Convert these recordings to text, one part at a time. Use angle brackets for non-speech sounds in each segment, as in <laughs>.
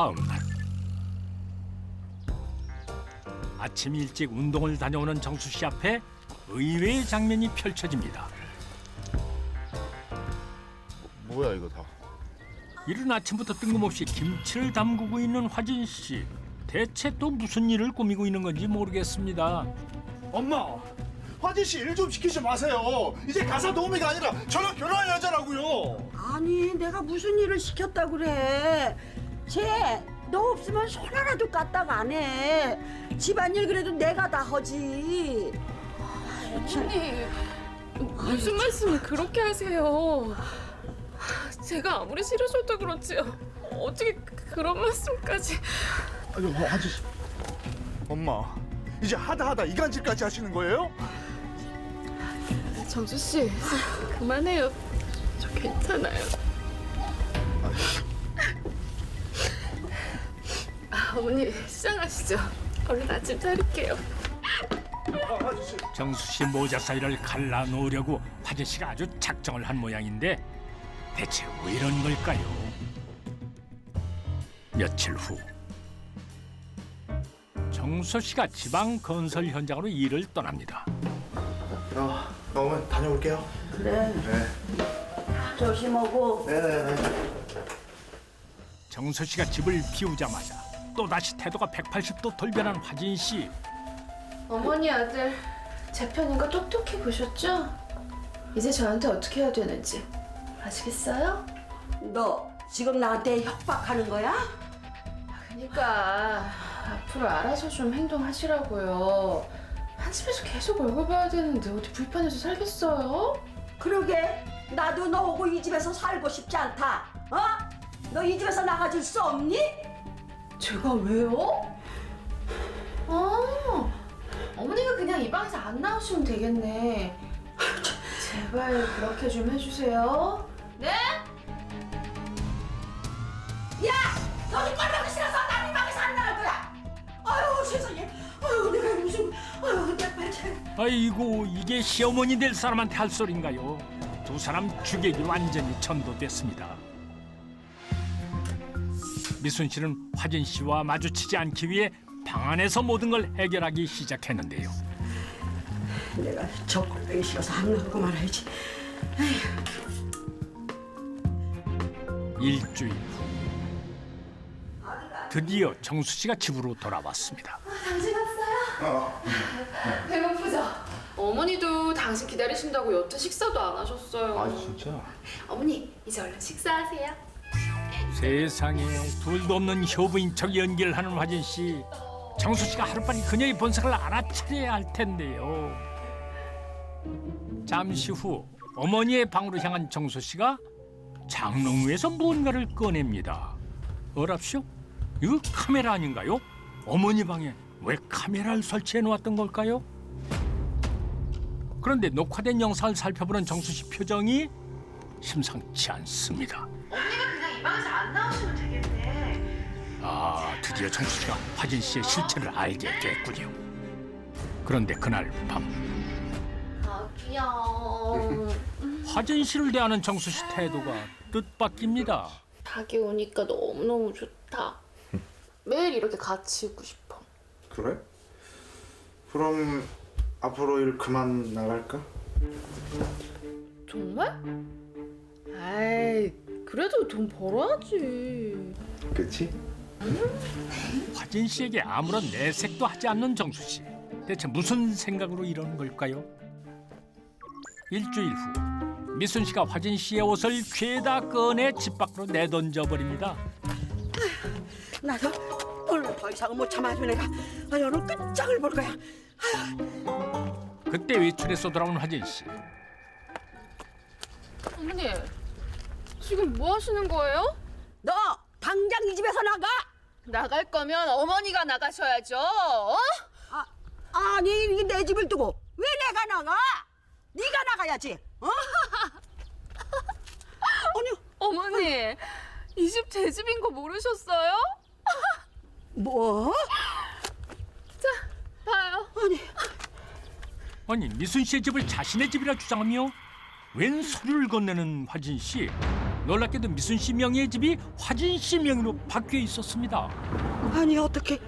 다음 날 아침 일찍 운동을 다녀오는 정수 씨 앞에 의외의 장면이 펼쳐집니다. 뭐야 이거 다. 이른 아침부터 뜬금없이 김치를 담그고 있는 화진 씨. 대체 또 무슨 일을 꾸미고 있는 건지 모르겠습니다. 엄마, 화진 씨 일 좀 시키지 마세요. 이제 가사 도우미가 아니라 저랑 결혼할 여자라고요. 아니 내가 무슨 일을 시켰다 그래 쟤 너 없으면 손 하나도 까딱 안 해 집안일 그래도 내가 다 하지 어머니 무슨 말씀을 그렇게 하세요? 제가 아무리 싫으셔도 그렇지 어떻게 그런 말씀까지? 아니, 뭐, 화진 씨. 엄마, 이제 하다 하다 이간질까지 하시는 거예요? 정수 씨 그만해요. 저 괜찮아요. 어머니 시장하시죠. 얼른 아침 차릴게요. 정수 씨 모자 사이를 갈라 놓으려고 화진 씨가 아주 작정을 한 모양인데 대체 왜 이런 걸까요? 며칠 후 정수 씨가 지방 건설 현장으로 일을 떠납니다. 어, 어머니 다녀올게요. 그래 네. 조심하고 네네네. 정수 씨가 집을 비우자마자 또 다시 태도가 180도 돌변한 화진 씨. 어머니 아들 제 편인 거 똑똑히 보셨죠? 이제 저한테 어떻게 해야 되는지 아시겠어요? 너 지금 나한테 협박하는 거야? 그러니까 앞으로 알아서 좀 행동하시라고요. 한 집에서 계속 얼굴 봐야 되는데 어디 불편해서 살겠어요? 그러게 나도 너 오고 이 집에서 살고 싶지 않다 어? 너 이 집에서 나가줄 수 없니? 제가 왜요? 아, 어머니가 그냥 이 방에서 안 나오시면 되겠네. 제발 그렇게 좀 해주세요. 네? 너는 꼴보기 싫어서 난이 방에서 안 나갈 거야 아유 세상에 아유 내가 무슨 아유 내 발차기 아이고 이게 시어머니 될 사람한테 할 소린가요? 두 사람 주객이 완전히 전도됐습니다. 미순 씨는 화진 씨와 마주치지 않기 위해 방 안에서 모든 걸 해결하기 시작했는데요. 내가 저 꼴보기 싫어서 안 나가고 말아야지 일주일 후 드디어 정수 씨가 집으로 돌아왔습니다. 당신 왔어요? 배고프죠? 어머니도 당신 기다리신다고 여태 식사도 안 하셨어요. 아 진짜? 어머니 이제 얼른 식사하세요. 세상에 둘도 없는 효부인 척 연기를 하는 화진 씨. 정수 씨가 하루빨리 그녀의 본색을 알아차려야 할 텐데요. 잠시 후 어머니의 방으로 향한 정수 씨가 장롱 위에서 무언가를 꺼냅니다. 어랍쇼? 이거 카메라 아닌가요? 어머니 방에 왜 카메라를 설치해 놓았던 걸까요? 그런데 녹화된 영상을 살펴보는 정수 씨 표정이 심상치 않습니다. 이 드디어 정수 씨가 화진 씨의 실체를 알게 됐군요. 그런데 그날 밤아 귀여워. 화진 씨를 대하는 정수 씨 태도가 뜻밖입니다. 닭이 오니까 너무너무 좋다. 매일 이렇게 같이 있고 싶어. 그래? 그럼 앞으로 일 그만 나갈까? 정말? 아이, 그래도 돈 벌어야지. 그치? 화진 씨에게 아무런 내색도 하지 않는 정수 씨. 대체 무슨 생각으로 이러는 걸까요? 일주일 후 미순 씨가 화진 씨의 옷을 죄다 꺼내 집 밖으로 내던져 버립니다. 나도 오늘 더 이상은 못 참아줘 내가 아유 오늘 끝장을 볼 거야 그때 외출해서 돌아온 화진 씨. 어머니, 지금 뭐 하시는 거예요? 너 당장 이 집에서 나가 나갈 거면 어머니가 나가셔야죠. 어? 아, 아니 이게 내 집을 두고 왜 내가 나가 네가 나가야지 어? <laughs> 아니 어머니, 이 집 제 집인 거 모르셨어요? <laughs> 뭐? 봐요. 아니 아니 미순 씨의 집을 자신의 집이라 주장하며 웬 소리를 건네는 화진 씨. 놀랍게도 미순 씨 명의의 집이 화진 씨 명의로 바뀌어 있었습니다. 아니 어떻게?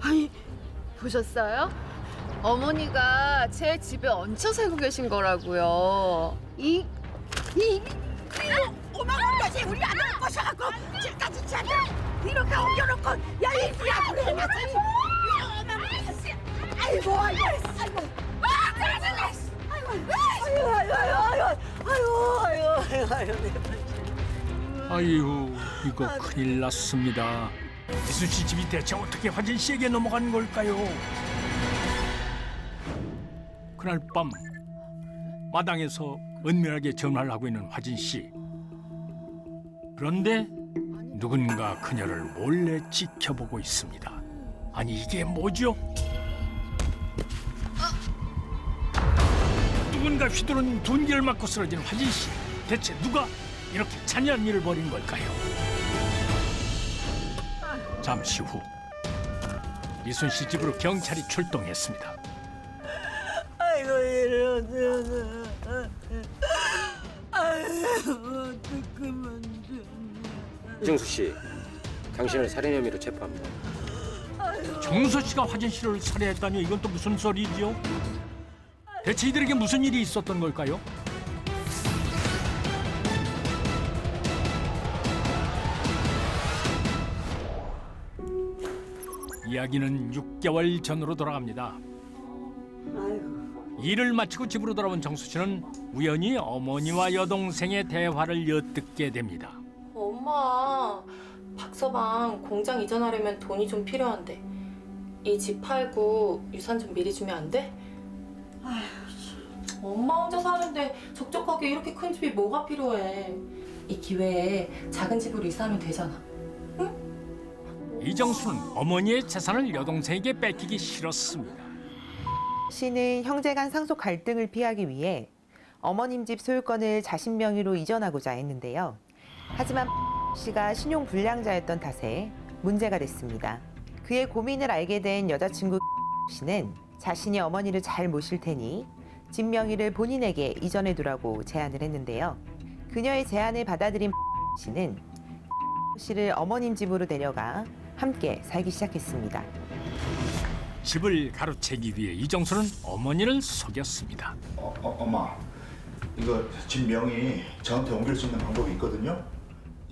아니 보셨어요? 어머니가 제 집에 얹혀 살고 계신 거라고요. 이, 이, 오만원까지 우리 아들 꼬셔갖고 집까지 차려 이렇게 옮겨놓고 야 이리야 그래 나 아이고 아이고 아이고. 아이고 아이고. 아이고 아이고 아이고. 아이고 아이고 아 유 이거 큰일 났습니다. 미순 씨 집이 대체 어떻게 화진 씨에게 넘어간 걸까요? 그날 밤 마당에서 은밀하게 전화를 하고 있는 화진 씨. 그런데 누군가 그녀를 몰래 지켜보고 있습니다. 아니 이게 뭐죠? 누군가 휘두른 둔기를 맞고 쓰러진 화진 씨. 대체 누가 이렇게 잔인한 일을 벌인 걸까요? 잠시 후 미순 씨 집으로 경찰이 출동했습니다. 아이고 이러잖아 아이고 어떡하면 이정수 씨, 당신을 살인 혐의로 체포합니다. 정서 씨가 화진 씨를 살해했다니 이건 또 무슨 소리죠? 대체 이들에게 무슨 일이 있었던 걸까요? 이야기는 6개월 전으로 돌아갑니다. 일을 마치고 집으로 돌아온 정수 씨는 우연히 어머니와 여동생의 대화를 엿듣게 됩니다. 엄마, 박서방 공장 이전하려면 돈이 좀 필요한데 이 집 팔고 유산 좀 미리 주면 안 돼? 엄마 혼자 사는데 적적하게 이렇게 큰 집이 뭐가 필요해? 이 기회에 작은 집으로 이사하면 되잖아. 이정수는 어머니의 재산을 여동생에게 뺏기기 싫었습니다. 씨는 형제 간 상속 갈등을 피하기 위해 어머님 집 소유권을 자신 명의로 이전하고자 했는데요. 하지만 씨가 신용 불량자였던 탓에 문제가 됐습니다. 그의 고민을 알게 된 여자친구 씨는 자신이 어머니를 잘 모실 테니 집 명의를 본인에게 이전해 두라고 제안을 했는데요. 그녀의 제안을 받아들인 씨는 씨를 어머님 집으로 데려가 함께 살기 시작했습니다. 집을 가로채기 위해 이정수는 어머니를 속였습니다. 어, 어, 엄마 이거 집 명의 저한테 옮길 수 있는 방법이 있거든요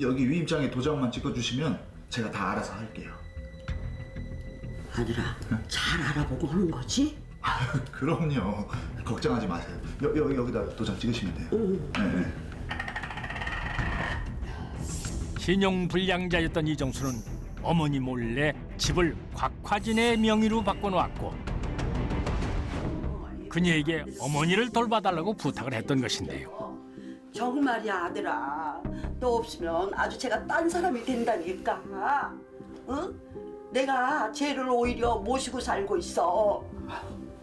여기 위임장에 도장만 찍어주시면 제가 다 알아서 할게요 아들아 잘 알아보고 하는 거지? <laughs> 그럼요 걱정하지 마세요 여, 여, 여기다 도장 찍으시면 돼요 네, 네. 신용 불량자였던 이정수는 어머니 몰래 집을 곽화진의 명의로 바꿔놓았고 그녀에게 어머니를 돌봐달라고 부탁을 했던 것인데요. 정말이야 아들아. 너 없으면 아주 제가 딴 사람이 된다니까. 응? 내가 쟤를 오히려 모시고 살고 있어.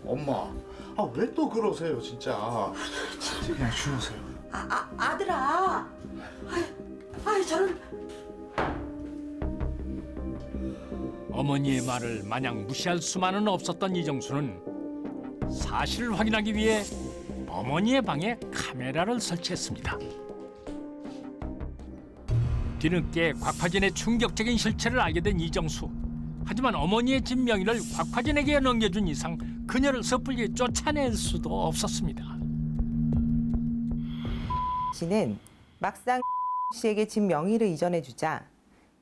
엄마 아 왜 또 그러세요 진짜? 그냥 주무세요. 아, 아 아들아. 아이, 아이 저는 어머니의 말을 마냥 무시할 수만은 없었던 이정수는 사실을 확인하기 위해 어머니의 방에 카메라를 설치했습니다. 뒤늦게 곽화진의 충격적인 실체를 알게 된 이정수. 하지만 어머니의 집 명의를 곽화진에게 넘겨준 이상 그녀를 섣불리 쫓아낼 수도 없었습니다. 씨는 막상 씨에게 집 명의를 이전해 주자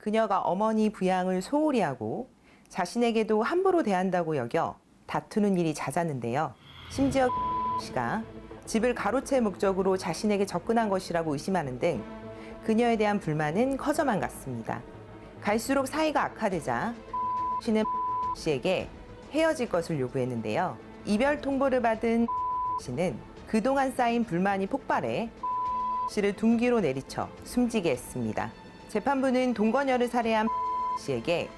그녀가 어머니 부양을 소홀히 하고 자신에게도 함부로 대한다고 여겨 다투는 일이 잦았는데요. 심지어 씨가 집을 가로챌 목적으로 자신에게 접근한 것이라고 의심하는 등 그녀에 대한 불만은 커져만 갔습니다. 갈수록 사이가 악화되자 씨는 씨에게 헤어질 것을 요구했는데요. 이별 통보를 받은 씨는 그동안 쌓인 불만이 폭발해 씨를 둔기로 내리쳐 숨지게 했습니다. 재판부는 동거녀를 살해한 씨에게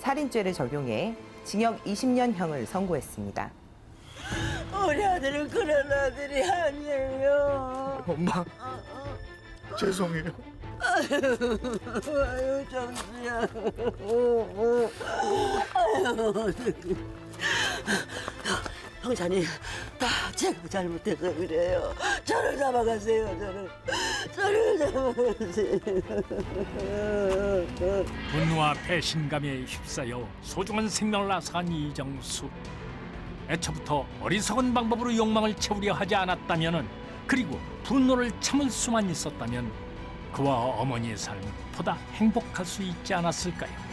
살인죄를 적용해 징역 20년형을 선고했습니다. 우리 아들은 그런 아들이 아니에요. 엄마 죄송해요. 아유 정수야. 아유 형사님 다 제가 잘못해서 그래요 저를 잡아가세요 저를 손을 잡아야지. 분노와 배신감에 휩싸여 소중한 생명을 앗아간 이정수. 애초부터 어리석은 방법으로 욕망을 채우려 하지 않았다면은 그리고 분노를 참을 수만 있었다면 그와 어머니의 삶은 보다 행복할 수 있지 않았을까요?